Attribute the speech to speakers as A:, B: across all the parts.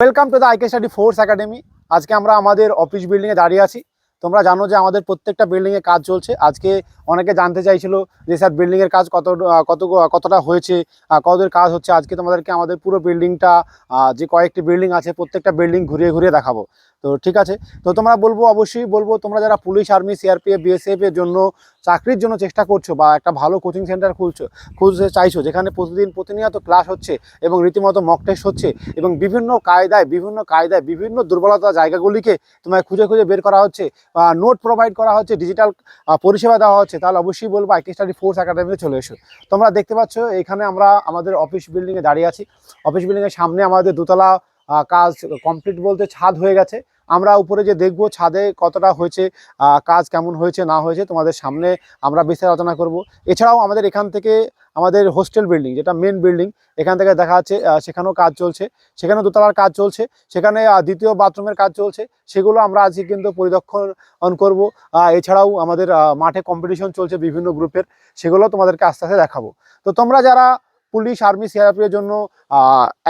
A: Welcome to the IK study force academy আজকে আমরা আমাদের অফিস বিল্ডিংয়ে দাঁড়িয়ে আছি। তোমরা জানো যে আমাদের প্রত্যেকটা বিল্ডিংয়ে কাজ চলছে। আজকে অনেকে জানতে চাইছিল যে স্যার বিল্ডিংয়ের কাজ কত কত, কতটা হয়েছে কতদের কাজ হচ্ছে? আজকে তোমাদেরকে আমাদের পুরো বিল্ডিংটা যে কয়েকটি বিল্ডিং আছে, প্রত্যেকটা বিল্ডিং ঘুরিয়ে ঘুরিয়ে দেখাবো। তো ঠিক আছে। তো তোমরা বলব, অবশ্যই বলব, তোমরা যারা পুলিশ, আর্মি, সিআরপিএফ, বিএসএফ এর জন্য চাকরির জন্য চেষ্টা করছ বা একটা ভালো কোচিং সেন্টার খুলছো খুঁজতে চাইছো, যেখানে প্রতিদিন প্রতিনিয়ত ক্লাস হচ্ছে এবং রীতিমতো মক টেস্ট হচ্ছে এবং বিভিন্ন কায়দায় বিভিন্ন কায়দায় বিভিন্ন দুর্বলতা জায়গাগুলিকে তোমায় খুঁজে খুঁজে বের করা হচ্ছে নোট প্রোভাইড করা হচ্ছে ডিজিটাল পরিষেবা দেওয়া হচ্ছে, তাহলে অবশ্যই বলব আইকে স্টাডি ফোর্স একাডেমিতে চলে এসো। তোমরা দেখতে পাচ্ছ, এখানে আমরা আমাদের অফিস বিল্ডিংয়ে দাঁড়িয়ে আছি। অফিস বিল্ডিংয়ের সামনে আমাদের দোতলা কাজ কমপ্লিট বলতে ছাদ হয়ে গেছে। আমরা উপরে যে দেখব ছাদে কতটা হয়েছে কাজ কেমন হয়েছে, না হয়েছে, তোমাদের সামনে আমরা বিস্তারিত আলোচনা করব। এছাড়াও আমাদের এখান থেকে আমাদের হোস্টেল বিল্ডিং যেটা মেন বিল্ডিং এখান থেকে দেখা যাচ্ছে সেখানেও কাজ চলছে। সেখানেও দোতলার কাজ চলছে, সেখানে দ্বিতীয় বাথরুমের কাজ চলছে। সেগুলো আমরা আজকে কিন্তু পরিদর্শন করব। এছাড়াও আমাদের মাঠে কম্পিটিশন চলছে বিভিন্ন গ্রুপের সেগুলো তোমাদেরকে আস্তে আস্তে দেখাবো। তো তোমরা যারা পুলিশ, আর্মি সিআরপি এর জন্য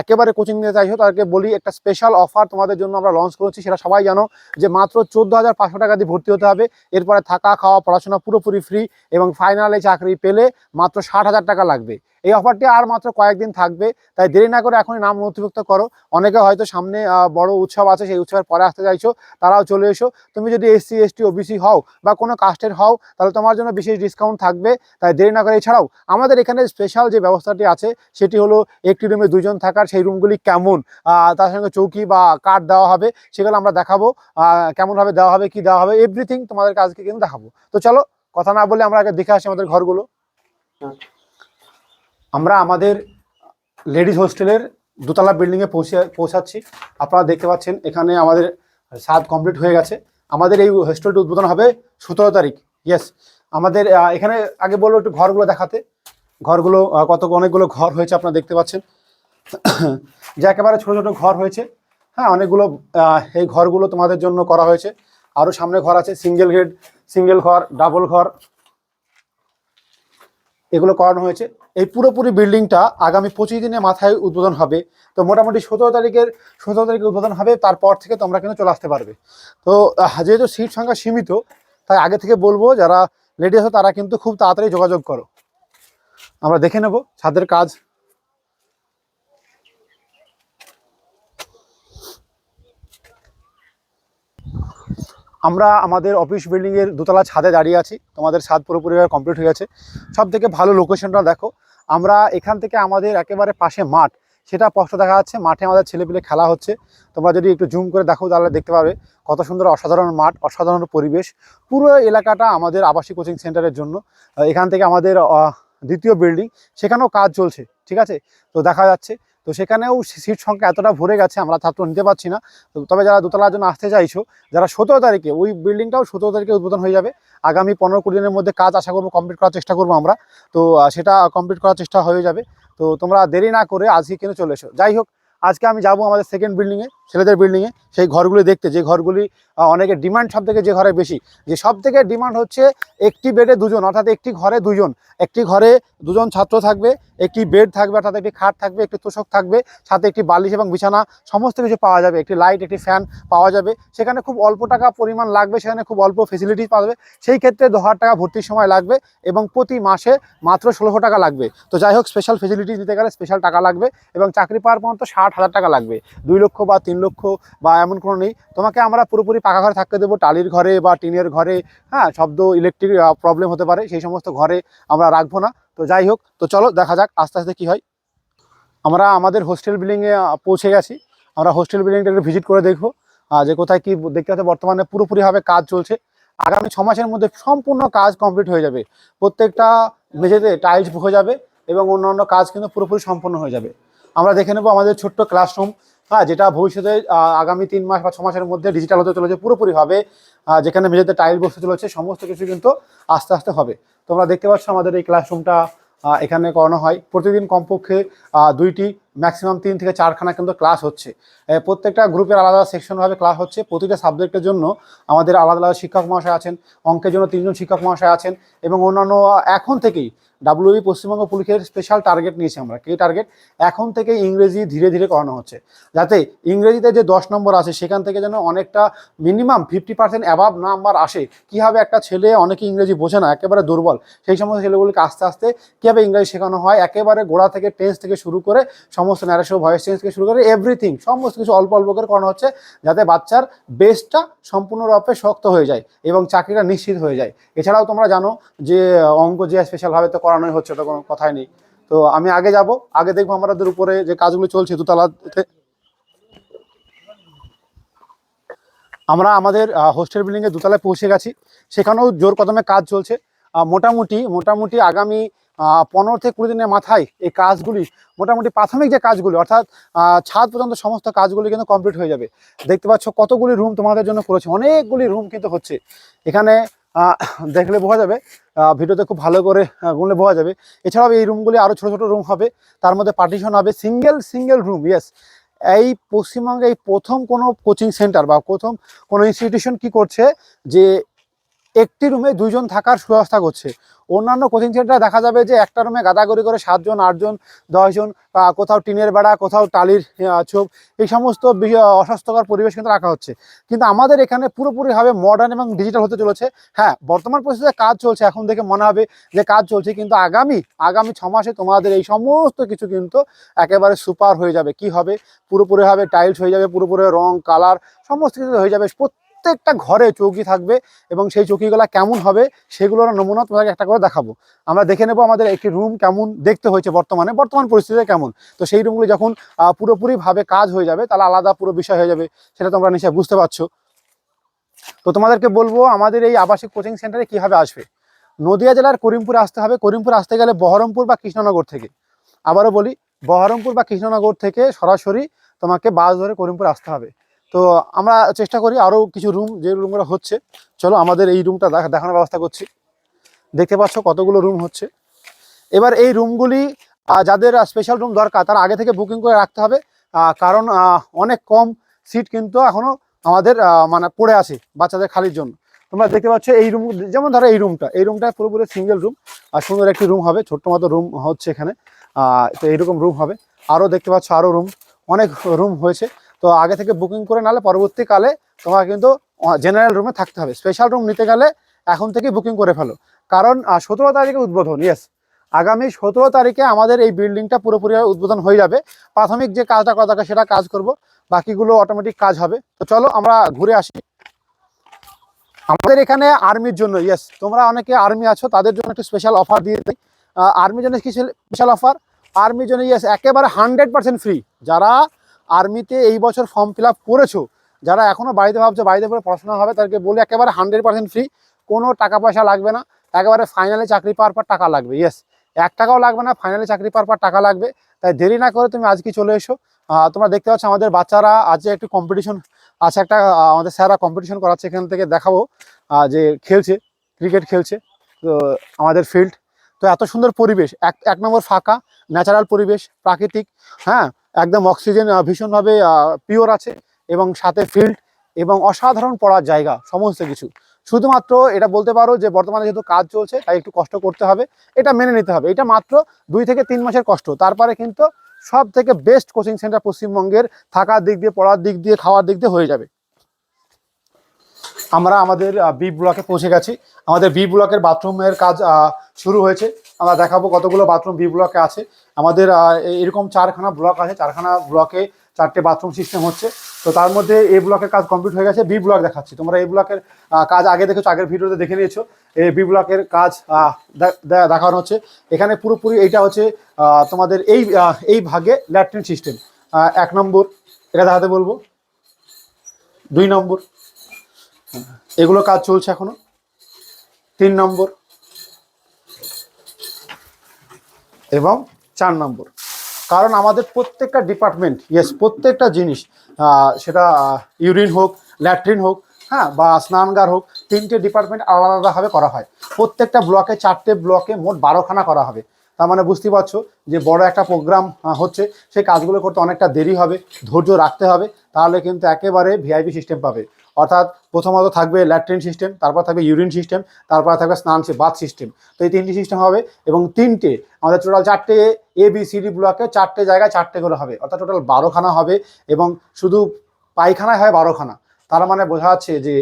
A: একেবারে কোচিং নিতে চাইছো, তাদেরকে বলি একটা স্পেশাল অফার তোমাদের জন্য আমরা লঞ্চ করেছি, সেটা সবাই জানো যে মাত্র চোদ্দ হাজার পাঁচশো টাকা দিয়ে ভর্তি হতে হবে। এরপরে থাকা, খাওয়া, পড়াশোনা পুরোপুরি ফ্রি এবং ফাইনালে চাকরি পেলে মাত্র ষাট হাজার টাকা লাগবে। এই অফারটি আর মাত্র কয়েকদিন থাকবে, তাই দেরি না করে এখনই নাম নথিভুক্ত করো। অনেকে হয়তো সামনে বড় উৎসব আছে, সেই উৎসবের পরে আসতে চাইছো, তারাও চলে এসো। তুমি যদি এসসি এসটি ওবিসি হও বা কোনো কাস্টের হও, তাহলে তোমার জন্য বিশেষ ডিসকাউন্ট থাকবে, তাই দেরি না করে এছাড়াও আমাদের এখানে স্পেশাল যে ব্যবস্থাটি আছে, সেটি হলো একটি রুমে দুজন থাকার, সেই রুমগুলি কেমন তার সঙ্গে চৌকি বা কাঠ দেওয়া হবে, সেগুলো আমরা দেখাবো কেমনভাবে দেওয়া হবে, কি দেওয়া হবে এভরিথিং তোমাদেরকে আজকে কিন্তু দেখাবো। তো চলো, কথা না বলে আমরা আগে দেখে আসি আমাদের ঘরগুলো। আমরা আমাদের লেডিস হোস্টেলের দোতলা বিল্ডিংয়ে পৌঁছে পৌঁছাচ্ছি। আপনারা দেখতে পাচ্ছেন এখানে আমাদের সাত কমপ্লিট হয়ে গেছে। আমাদের এই হোস্টেলটি উদ্বোধন হবে সতেরো তারিখ। ইয়েস আমাদের এখানে আগে বলব একটু ঘরগুলো দেখাতে। ঘরগুলো কত, অনেকগুলো ঘর হয়েছে আপনারা দেখতে পাচ্ছেন। যে একেবারে ছোটো ছোটো ঘর হয়েছে। হ্যাঁ অনেকগুলো এই ঘরগুলো তোমাদের জন্য করা হয়েছে। আরও সামনে ঘর আছে, সিঙ্গেল হেড সিঙ্গেল ঘর, ডাবল ঘর। এগুলো করানো হয়েছে। এই পুরোপুরি বিল্ডিংটা আগামী পঁচিশ দিনের মাথায় উদ্বোধন হবে। তো মোটামুটি সতেরো তারিখের, সতেরো তারিখে উদ্বোধন হবে, তারপর থেকে তোমরা কিন্তু চলে আসতে পারবে। তো যেহেতু সিট সংখ্যা সীমিত, তাই আগে থেকে বলব, যারা লেডি আছে তারা কিন্তু খুব তাড়াতাড়ি যোগাযোগ করো। আমরা দেখে নেব ছাদের কাজ। আমরা আমাদের অফিস বিল্ডিংয়ের দোতলা ছাদে দাঁড়িয়ে আছি। তোমাদের ছাদ পুরোপুরি কমপ্লিট হয়ে গেছে। সব থেকে ভালো লোকেশনটা দেখো। আমরা এখান থেকে আমাদের একেবারে পাশে মাঠ, সেটা স্পষ্ট দেখা যাচ্ছে। মাঠে আমাদের ছেলেপিলে খেলা হচ্ছে। তোমরা যদি একটু জুম করে দেখো, তাহলে দেখতে পাবে কত সুন্দর অসাধারণ মাঠ, অসাধারণ পরিবেশ। পুরো এলাকাটা আমাদের আবাসিক কোচিং সেন্টারের জন্য। এখান থেকে আমাদের দ্বিতীয় বিল্ডিং সেখানেও কাজ চলছে, ঠিক আছে? তো দেখা যাচ্ছে তো সেখানেও সিট সংখ্যা এতটা ভরে গেছে, আমরা ছাত্র নিতে পারছি না। তবে যারা দোতলার জন্য আসতে চাইছো, যারা সতেরো তারিখে, ওই বিল্ডিংটাও সতেরো তারিখে উদ্বোধন হয়ে যাবে। আগামী পনেরো কুড়ি দিনের মধ্যে কাজ আশা করব কমপ্লিট করার চেষ্টা করব আমরা। তো সেটা কমপ্লিট করার চেষ্টা হয়ে যাবে। তো তোমরা দেরি না করে আজকে কিন্তু চলে এসো। যাই হোক আজকে আমি যাব আমাদের সেকেন্ড বিল্ডিংয়ে ছেলেদের বিল্ডিংয়ে সেই ঘরগুলি দেখতে যে ঘরগুলি আহ, অনেকের ডিমান্ড সব থেকে যে ঘরে বেশি। যে সব থেকে ডিমান্ড হচ্ছে একটি বেডে দুজন অর্থাৎ একটি ঘরে দুজন। একটি ঘরে দুজন ছাত্র থাকবে একটি বেড থাকবে অর্থাৎ একটি খাট থাকবে একটি তোষক থাকবে সাথে একটি বালিশ এবং বিছানা সমস্ত কিছু পাওয়া যাবে। একটি লাইট একটি ফ্যান পাওয়া যাবে। সেখানে খুব অল্প টাকা পরিমাণ লাগবে সেখানে খুব অল্প ফেসিলিটি পাবে। সেই ক্ষেত্রে দু হাজার টাকা ভর্তির সময় লাগবে এবং প্রতি মাসে মাত্র ষোলোশো টাকা লাগবে। তো যাই হোক স্পেশাল ফেসিলিটি দিতে গেলে স্পেশাল টাকা লাগবে এবং চাকরি পাওয়ার পর্যন্ত ষাট হাজার টাকা লাগবে। দুই লক্ষ বা তিন লক্ষ বা এমন কোনো নেই। তোমাকে আমরা পুরোপুরি পাকা ঘরে থাকতে দেবো, টালির ঘরে বা টিনের ঘরে হ্যাঁ শব্দ ইলেকট্রিক প্রবলেম হতে পারে, সেই সমস্ত ঘরে আমরা রাখব না। তো যাই হোক, তো চলো দেখা যাক আস্তে আস্তে কী হয়। আমরা আমাদের হোস্টেল বিল্ডিংয়ে পৌঁছে গেছি। আমরা হোস্টেল বিল্ডিংটা একটু ভিজিট করে দেখব। যে কোথায় কি দেখতে পাচ্ছে, বর্তমানে পুরোপুরিভাবে কাজ চলছে। আগামী ছ মাসের মধ্যে সম্পূর্ণ কাজ কমপ্লিট হয়ে যাবে। প্রত্যেকটা মেঝেতে টাইলস হয়ে যাবে এবং অন্যান্য কাজ কিন্তু পুরোপুরি সম্পন্ন হয়ে যাবে। আমরা দেখে নেব আমাদের ছোট্ট ক্লাসরুম হ্যাঁ যেটা ভবিষ্যতে আগামী তিন মাস বা ছ মাসের মধ্যে ডিজিটাল হতে চলেছে, পুরোপুরিভাবে যেখানে মেঝেতে টাইল বসতে চলেছে, সমস্ত কিছু কিন্তু আস্তে আস্তে হবে। তোমরা দেখতে পাচ্ছ আমাদের এই ক্লাসরুমটা এখানে করানো হয়। প্রতিদিন কমপক্ষে দুইটি ম্যাক্সিমাম তিন থেকে চারখানা কিন্তু ক্লাস হচ্ছে। প্রত্যেকটা গ্রুপের আলাদা সেকশনভাবে ক্লাস হচ্ছে। প্রতিটা সাবজেক্টের জন্য আমাদের আলাদা আলাদা শিক্ষক মহাশয় আছেন, অঙ্কের জন্য তিনজন শিক্ষক মহাশয় আছেন এবং অন্যান্য এখন থেকেই ডাব্লিউবি পশ্চিমবঙ্গ পুলিশের স্পেশাল টার্গেট নিয়েছি আমরা। কি টার্গেট এখন থেকে ইংরেজি ধীরে ধীরে করানো হচ্ছে। যাতে ইংরেজিতে যে দশ নম্বর আছে সেখান থেকে যেন অনেকটা মিনিমাম ফিফটি পার্সেন্ট অ্যাভাব নাম্বার আসে। কীভাবে একটা ছেলে অনেকে ইংরেজি বোঝে না, একেবারে দুর্বল। সেই সমস্ত ছেলেগুলিকে আস্তে আস্তে কীভাবে ইংরেজি শেখানো হয়, একেবারে গোড়া থেকে টেন্স থেকে শুরু করে সমস্ত ন্যারেশন ভয়েস চেঞ্জ থেকে শুরু করে এভরিথিং সমস্ত কিছু অল্প অল্প করে করানো হচ্ছে যাতে বাচ্চার বেসটা সম্পূর্ণরূপে শক্ত হয়ে যায় এবং চাকরিটা নিশ্চিত হয়ে যায়। এছাড়াও তোমরা জানো যে, অঙ্ক যে স্পেশালভাবে তো করানোই হচ্ছে, ওটা কোনো কথাই নেই। তো আমি আগে যাব, আগে দেখব আমাদের উপরে যে কাজগুলো চলছে দুতলাতে। আমরা আমাদের হোস্টেল বিল্ডিংয়ে দোতলায় পৌঁছে গেছি। সেখানেও জোর কদমে কাজ চলছে। মোটামুটি মোটামুটি আগামী পনেরো থেকে কুড়ি দিনের মাথায় এই কাজগুলি, মোটামুটি প্রাথমিক যে কাজগুলি, অর্থাৎ ছাদ পর্যন্ত সমস্ত কাজগুলি কিন্তু কমপ্লিট হয়ে যাবে। দেখতে পাচ্ছ কতগুলি রুম তোমাদের জন্য করেছে, অনেকগুলি রুম কিন্তু হচ্ছে। এখানে দেখলে বোঝা যাবে ভিডিওতে খুব ভালো করে গুনলে বোঝা যাবে। এছাড়াও এই রুমগুলি আরও ছোটো ছোটো রুম হবে, তার মধ্যে পার্টিশন হবে সিঙ্গেল সিঙ্গেল রুম ইয়েস এই পশ্চিমবঙ্গে এই প্রথম কোনো কোচিং সেন্টার বা প্রথম কোনো ইনস্টিটিউশন কি করছে যে একটি রুমে দুইজন থাকার সুব্যবস্থা করছে। অন্যান্য কোচিং সেন্টারে দেখা যাবে যে একটা রুমে গাদাগরি করে সাতজন, আটজন, দশজন কোথাও টিনের বেড়া, কোথাও টালির ছোপ, এই সমস্ত অস্বাস্থ্যকর পরিবেশ কিন্তু রাখা হচ্ছে। কিন্তু আমাদের এখানে পুরোপুরিভাবে মডার্ন এবং ডিজিটাল হতে চলেছে। হ্যাঁ বর্তমান পরিস্থিতিতে কাজ চলছে, এখন দেখে মনে হবে যে কাজ চলছে, কিন্তু আগামী আগামী ছ মাসে তোমাদের এই সমস্ত কিছু কিন্তু একেবারে সুপার হয়ে যাবে। কি হবে? পুরোপুরিভাবে টাইলস হয়ে যাবে, পুরোপুরি রং কালার সমস্ত কিছু হয়ে যাবে। প্রত্যেকটা ঘরে চৌকি থাকবে এবং সেই চৌকিগুলো কেমন হবে সেগুলোর নমুনা তোমাকে একটা করে দেখাবো। আমরা দেখে নেব আমাদের একটি রুম কেমন দেখতে হয়েছে বর্তমানে, বর্তমান পরিস্থিতিতে কেমন। তো সেই রুমগুলো যখন পুরোপুরিভাবে কাজ হয়ে যাবে, তাহলে আলাদা পুরো বিষয় হয়ে যাবে, সেটা তোমরা নিশ্চয়ই বুঝতে পারছ। তো তোমাদেরকে বলব, আমাদের এই আবাসিক কোচিং সেন্টারে কীভাবে আসবে? নদিয়া জেলার করিমপুরে আসতে হবে। করিমপুর আসতে গেলে বহরমপুর বা কৃষ্ণনগর থেকে। আবারও বলি, বহরমপুর বা কৃষ্ণনগর থেকে সরাসরি তোমাকে বাস ধরে করিমপুর আসতে হবে। তো আমরা চেষ্টা করি আরও কিছু রুম যে রুমগুলো হচ্ছে, চলো আমাদের এই রুমটা দেখা- দেখানোর ব্যবস্থা করছি। দেখতে পাচ্ছ কতগুলো রুম হচ্ছে। এবার এই রুমগুলি যাদের স্পেশাল রুম দরকার, তারা আগে থেকে বুকিং করে রাখতে হবে। কারণ অনেক কম সিট কিন্তু এখনও আমাদের মানে পড়ে আছে বাচ্চাদের খালির জন্য। তোমরা দেখতে পাচ্ছ এই রুম যেমন ধরো এই রুমটা এই রুমটা পুরোপুরি সিঙ্গেল রুম আর সুন্দর একটি রুম হবে, ছোট্ট মতো রুম হচ্ছে এখানে। তো এইরকম রুম হবে। আরও দেখতে পাচ্ছ আরও রুম অনেক রুম হয়েছে। তো আগে থেকে বুকিং করে নালে পরবর্তীকালে তোমার কিন্তু জেনারেল রুমে থাকতে হবে। স্পেশাল রুম নিতে গেলে এখন থেকে বুকিং করে ফেলো। কারণ সতেরো তারিখে উদ্বোধন ইয়েস আগামী সতেরো তারিখে আমাদের এই বিল্ডিংটা পুরোপুরি উদ্বোধন হয়ে যাবে। প্রাথমিক যে কাজটা করা দরকার সেটা কাজ করব। বাকিগুলো অটোমেটিক কাজ হবে। তো চলো আমরা ঘুরে আসি। আমাদের এখানে আর্মির জন্য ইয়েস তোমরা অনেকে আর্মি আছো, তাদের জন্য একটু স্পেশাল অফার দিয়ে দিই। আর্মির জন্য কি স্পেশাল অফার আর্মির জন্য ইয়েস একেবারে হান্ড্রেড পার্সেন্ট ফ্রি যারা আর্মিতে এই বছর ফর্ম ফিল আপ করেছ? যারা এখনও বাড়িতে ভাবছ বাড়িতে পরে পড়াশোনা হবে, তাদেরকে বলে একেবারে হান্ড্রেড পার্সেন্ট ফ্রি কোনো টাকা পয়সা লাগবে না। একেবারে ফাইনালে চাকরি পাওয়ার পর টাকা লাগবে ইয়েস এক টাকাও লাগবে না ফাইনালে চাকরি পাওয়ার পর টাকা লাগবে। তাই দেরি না করে তুমি আজকে চলে এসো। তোমরা দেখতে পাচ্ছ আমাদের বাচ্চারা আজ একটু কম্পিটিশন আছে একটা আমাদের স্যাররা কম্পিটিশন করাচ্ছে, এখান থেকে দেখাবো যে খেলছে ক্রিকেট খেলছে, তো আমাদের ফিল্ড তো এত সুন্দর পরিবেশ, এক এক নম্বর ফাঁকা ন্যাচারাল পরিবেশ, প্রাকৃতিক হ্যাঁ? একদম অক্সিজেন ভীষণভাবে পিওর আছে এবং সাথে ফিল্ড এবং অসাধারণ পড়ার জায়গা, সমস্ত কিছু। শুধুমাত্র এটা বলতে পারো যে বর্তমানে যেহেতু কাজ চলছে, তাই একটু কষ্ট করতে হবে। এটা মেনে নিতে হবে। এটা মাত্র দুই থেকে তিন মাসের কষ্ট। তারপরে কিন্তু সব থেকে বেস্ট কোচিং সেন্টার পশ্চিমবঙ্গের, থাকার দিক দিয়ে, পড়ার দিক দিয়ে, খাওয়ার দিক দিয়ে হয়ে যাবে। আমরা আমাদের বি ব্লকে পৌঁছে গেছি। আমাদের বি ব্লকের বাথরুমের কাজ শুরু হয়েছে। আমরা দেখাবো কতগুলো বাথরুম বি ব্লকে আছে। আমাদের এরকম চারখানা ব্লক আছে। চারখানা ব্লকে চারটে বাথরুম সিস্টেম হচ্ছে। তো তার মধ্যে এ ব্লকের কাজ কমপ্লিট হয়ে গেছে। বি ব্লক দেখাচ্ছি। তোমরা এই ব্লকের কাজ আগে দেখেছ, আগের ভিডিওতে দেখে নিয়েছো। এই বি ব্লকের কাজ দেখানো হচ্ছে। এখানে পুরোপুরি এইটা হচ্ছে তোমাদের এই এই ভাগে ল্যাট্রিন সিস্টেম এক নম্বর, এটা দেখাতে বলব। দুই নম্বর। এগুলো কাজ চলছে এখনও। তিন নম্বর এবং চার নম্বর। কারণ আমাদের প্রত্যেকটা ডিপার্টমেন্ট ইয়েস প্রত্যেকটা জিনিস সেটা ইউরিন হোক, ল্যাট্রিন হোক হ্যাঁ বা স্নানগার হোক, তিনটে ডিপার্টমেন্ট আলাদা আলাদাভাবে করা হয়। প্রত্যেকটা ব্লকে চারটে ব্লকে মোট বারোখানা করা হবে। তার মানে বুঝতেই পারছ যে বড় একটা প্রোগ্রাম হচ্ছে, সেই কাজগুলো করতে অনেকটা দেরি হবে, ধৈর্য রাখতে হবে, তাহলে কিন্তু একেবারে ভিআইপি সিস্টেম পাবে। অর্থাৎ প্রথমত থাকবে ল্যাট্রিন সিস্টেম, তারপর থাকবে ইউরিন সিস্টেম, তারপর থাকবে স্নান বাথ সিস্টেম। তো এই তিনটি সিস্টেম হবে এবং তিনটে, আমাদের টোটাল চারটে এ বি সি ডি ব্লকে চারটে জায়গায় চারটে করে হবে। অর্থাৎ টোটাল বারোখানা হবে এবং শুধু পায়খানায় হয় বারোখানা। তার মানে বোঝা যাচ্ছে যে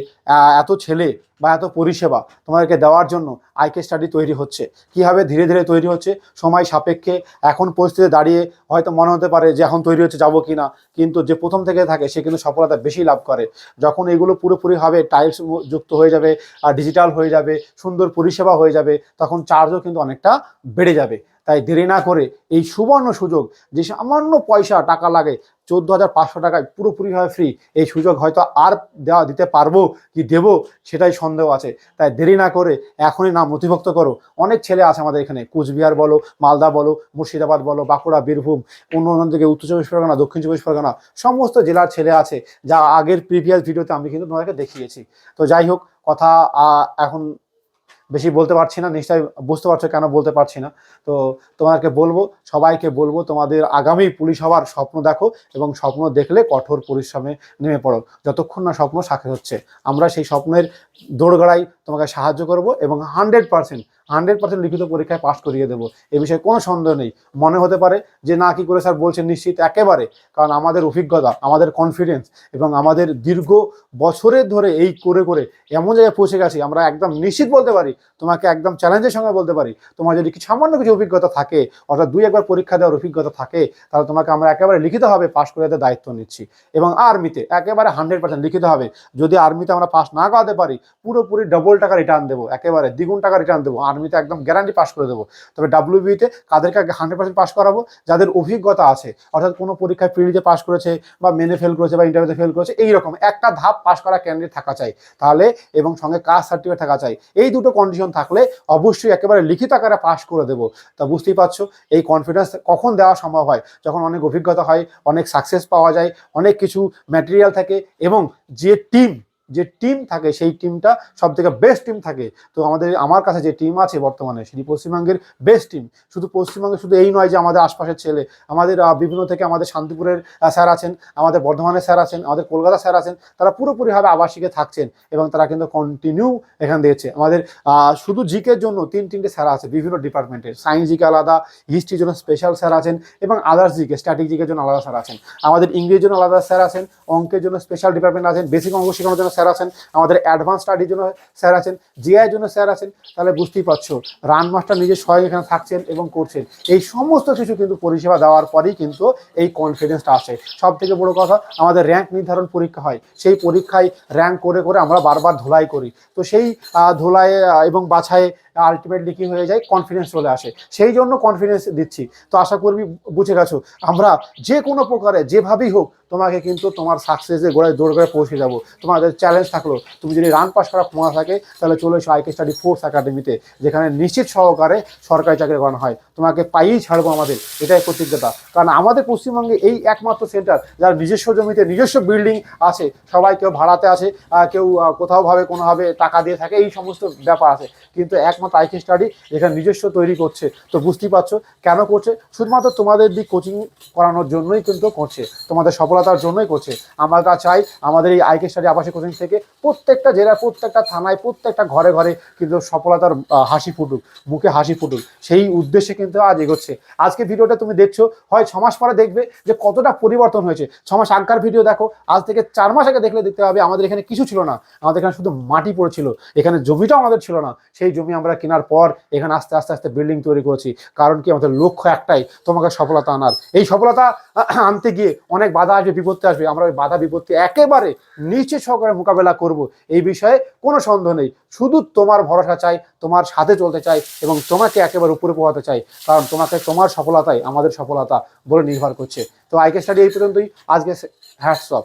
A: এত ছেলে বা এত পরিষেবা তোমাদেরকে দেওয়ার জন্য আইকে স্টাডি তৈরি হচ্ছে। কীভাবে ধীরে ধীরে তৈরি হচ্ছে, সময় সাপেক্ষে এখন পরিস্থিতি দাঁড়িয়ে হয়তো মনে হতে পারে যে এখন তৈরি হচ্ছে, যাব কি না কিন্তু যে প্রথম থেকে থাকে, সে কিন্তু সফলতা বেশি লাভ করে। যখন এগুলো পুরোপুরিভাবে টাইলস যুক্ত হয়ে যাবে, আর ডিজিটাল হয়ে যাবে, সুন্দর পরিষেবা হয়ে যাবে, তখন চার্জও কিন্তু অনেকটা বেড়ে যাবে। তাই দেরি না করে এই সুবর্ণ সুযোগ যে সামান্য পয়সা টাকা লাগে চোদ্দ হাজার পাঁচশো টাকায় পুরোপুরিভাবে ফ্রি এই সুযোগ হয়তো আর দেওয়া দিতে পারব কি দেবো সেটাই সন্দেহ আছে। তাই দেরি না করে এখনই নাম নথিভুক্ত করো। অনেক ছেলে আছে আমাদের এখানে, কুচবিহার বলো, মালদা বলো, মুর্শিদাবাদ বলো, বাঁকুড়া, বীরভূম অন্য অন্য দিকে উত্তর চব্বিশ পরগনা, দক্ষিণ চব্বিশ পরগনা, সমস্ত জেলার ছেলে আছে যা আগের প্রিভিয়াস ভিডিওতে আমি কিন্তু তোমাদেরকে দেখিয়েছি। তো যাই হোক, কথা এখন বেশি বলতে পারছি না, নিশ্চয়ই বুঝতে পারছ কেন বলতে পারছি না। তো তোমাকে বলব, সবাইকে বলব, তোমাদের আগামী পুলিশ হওয়ার স্বপ্ন দেখো এবং স্বপ্ন দেখলে কঠোর পরিশ্রমে নেমে পড়ো। যতক্ষণ না স্বপ্ন সাক্ষী হচ্ছে, আমরা সেই স্বপ্নের দৌড়গড়াই তোমাকে সাহায্য করব এবং হান্ড্রেড পার্সেন্ট হান্ড্রেড পার্সেন্ট লিখিত পরীক্ষায় পাশ করিয়ে দেবো। এ বিষয়ে কোনো সন্দেহ নেই। মনে হতে পারে যে না, কি করে স্যার বলছেন? নিশ্চিত একেবারে। কারণ আমাদের অভিজ্ঞতা, আমাদের কনফিডেন্স এবং আমাদের দীর্ঘ বছরের ধরে এই করে করে এমন জায়গায় পৌঁছে গেছি, আমরা একদম নিশ্চিত বলতে পারি, তোমাকে একদম চ্যালেঞ্জের সঙ্গে বলতে পারি, তোমার যদি কিছু সামান্য কিছু অভিজ্ঞতা থাকে, অর্থাৎ দুই, একবার পরীক্ষা দেওয়ার অভিজ্ঞতা থাকে, তাহলে তোমাকে আমরা একেবারে লিখিতভাবে পাশ করে দেওয়ার দায়িত্ব নিচ্ছি। এবং আর্মিতে একেবারে হান্ড্রেড পার্সেন্ট লিখিত হবে যদি আর্মিতে আমরা পাস না করাতে পারি, পুরোপুরি ডবল টাকা রিটার্ন দেবো, একেবারে দ্বিগুণ টাকা রিটার্ন দেবো আর্মিতে একদম গ্যারান্টি পাস করে দেবো। তবে ডাব্লিউবিতে কাদেরকে হান্ড্রেড পার্সেন্ট পাস করাবো, যাদের অভিজ্ঞতা আছে, অর্থাৎ কোনো পরীক্ষায় প্রিলিতে পাস করেছে বা মেনে ফেল করেছে বা ইন্টারভিউতে ফেল করেছে, এইরকম একটা ধাপ পাস করা ক্যান্ডিডেট থাকা চাই। তাহলে এবং সঙ্গে কাস্ট সার্টিফিকেট থাকা চাই। এই দুটো কন্ডিশন থাকলে অবশ্যই একেবারে লিখিত আকারে পাস করে দেবো। তা বুঝতেই পারছ, এই কনফিডেন্স কখন দেওয়া সম্ভব হয়? যখন অনেক অভিজ্ঞতা হয়, অনেক সাকসেস পাওয়া যায়, অনেক কিছু ম্যাটেরিয়াল থাকে এবং যে টিম যে টিম থাকে, সেই টিমটা সব থেকে বেস্ট টিম থাকে। তো আমাদের, আমার কাছে যে টিম আছে বর্তমানে, সেটি পশ্চিমবঙ্গের বেস্ট টিম শুধু পশ্চিমবঙ্গে শুধু এই নয় যে আমাদের আশপাশের ছেলে, আমাদের বিভিন্ন থেকে আমাদের শান্তিপুরের স্যার আছেন, আমাদের বর্ধমানের স্যার আছেন, আমাদের কলকাতা স্যার আছেন, তারা পুরোপুরিভাবে আবাসিকে থাকছেন এবং তারা কিন্তু কন্টিনিউ এখান দিয়েছে আমাদের শুধু জিকের জন্য তিন, তিনটে স্যার আছে বিভিন্ন ডিপার্টমেন্টের সায়েন্স জিকে আলাদা হিস্ট্রির জন্য স্পেশাল স্যার আছেন এবং আদার্স জিকে স্ট্যাটিক জিকের জন্য আলাদা স্যার আছেন। আমাদের ইংরেজির জন্য আলাদা স্যার আছেন, অঙ্কের জন্য স্পেশাল ডিপার্টমেন্ট আছেন বেসিক অঙ্ক শেখানোর জন্য স্যার আছেন, আমাদের অ্যাডভান্স স্টাডির জন্য স্যার আছেন জিআইয়ের জন্য স্যার আছেন, তাহলে বুঝতেই পারছ রান মাস্টার নিজে স্বয়ং এখানে থাকছেন এবং করছেন। এই সমস্ত কিছু কিন্তু পরিষেবা দেওয়ার পরেই কিন্তু এই কনফিডেন্সটা আসে। সব থেকে বড় কথা, আমাদের র্যাঙ্ক নির্ধারণ পরীক্ষা হয়। সেই পরীক্ষায় র্যাঙ্ক করে করে আমরা বারবার ধোলাই করি। তো সেই ধোলায় এবং বাছাইয়ে আলটিমেটলি কি হয়ে যায়? কনফিডেন্স চলে আসে। সেই জন্য কনফিডেন্স দিচ্ছি। তো আশা করবি বুঝে গেছো। আমরা যে কোনো প্রকারে, যেভাবেই হোক, তোমাকে কিন্তু তোমার সাকসেসের গোড়ায় দৌড় করে পৌঁছে যাব। তোমাদের চ্যালেঞ্জ থাকল, তুমি যদি রান পাস করা ক্ষমতা থাকে, তাহলে চলে এসো আইকে স্টাডি ফোর্স একাডেমিতে যেখানে নিশ্চিত সহকারে সরকারি চাকরি করানো হয়। তোমাকে পাইয়েই ছাড়বো আমাদের। এটাই প্রতিজ্ঞতা। কারণ আমাদের পশ্চিমবঙ্গে এই একমাত্র সেন্টার যার নিজস্ব জমিতে নিজস্ব বিল্ডিং আছে, সবাই কেউ ভাড়াতে আছে কেউ কোথাওভাবে কোনোভাবে টাকা দিয়ে থাকে, এই সমস্ত ব্যাপার আছে। কিন্তু একমাত্র আইকে স্টাডি যেখানে নিজস্ব তৈরি করছে। তো বুঝতেই পারছ কেন করছে? শুধুমাত্র তোমাদের দিক কোচিং করানোর জন্যই কিন্তু করছে। তোমাদের সফলতার জন্যই করছে। আমরা চাই আমাদের এই আইকে স্টাডি আবাসিক কোচিং থেকে প্রত্যেকটা জেলার প্রত্যেকটা থানায়, প্রত্যেকটা ঘরে ঘরে কিন্তু সফলতার হাসি ফুটুক, মুখে হাসি ফুটুক। সেই উদ্দেশ্যে কিন্তু আজ এগোচ্ছে। আজকে ভিডিওটা তুমি দেখছ, হয় ছ মাস পরে দেখবে যে কতটা পরিবর্তন হয়েছে। ছ মাস আগকার ভিডিও দেখো, আজ থেকে চার মাস আগে দেখলে দেখতে হবে আমাদের এখানে কিছু ছিল না। আমাদের এখানে শুধু মাটি পড়েছিল। এখানে জমিটাও আমাদের ছিল না। সেই জমি আমরা কেনার পর এখানে আস্তে আস্তে আস্তে বিল্ডিং তৈরি করেছি। কারণ কি? আমাদের লক্ষ্য একটাই, তোমাকে সফলতা আনার। এই সফলতা আনতে গিয়ে অনেক বাধা আসবে, বিপত্তি আসবে। আমরা ওই বাধা, বিপত্তি একেবারে নিচে সহকারে মোকাবেলা করব। এই বিষয়ে কোনো সন্দেহ নেই। শুধু তোমার ভরসা চাই, তোমার সাথে চলতে চাই এবং তোমাকে একেবারে উপরে পোহাতে চাই। কারণ তোমাকে তোমার সফলতাই, আমাদের সফলতা বলে নির্ভর করছে। তো আইকে স্টাডি এই পর্যন্তই। আজকে হ্যাটস অফ।